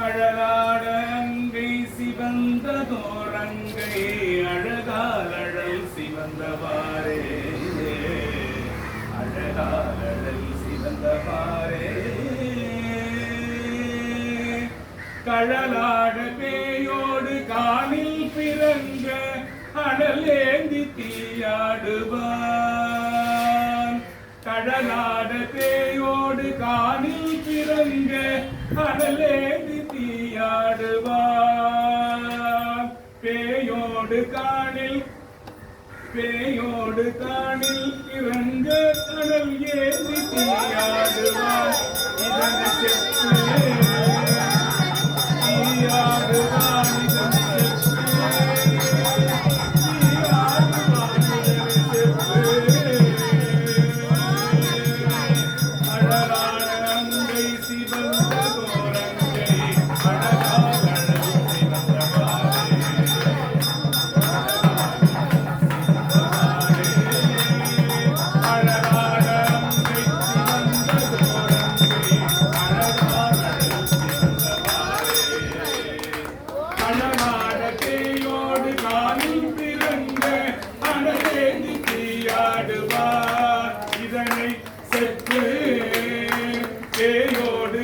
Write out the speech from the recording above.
அழகாடங்கை சிவந்த தோரங்கை அழகால் அழல் சிவந்தவாரே அழகால் அழல் சிவந்தவாரே கழலாட பேயோடு காணில் பிறங்க அடலேந்தி தீயாடுவான். கழலாட பேயோடு காணில் பிறங்க அடலேந்தி பேயோடு காணில் பேயோடு காணில் இறங்க கடல் ஏறி தீயாடுவான் இதனை செப்பு தீயாடுவான் இதனை இதனை செற்று பேயோடு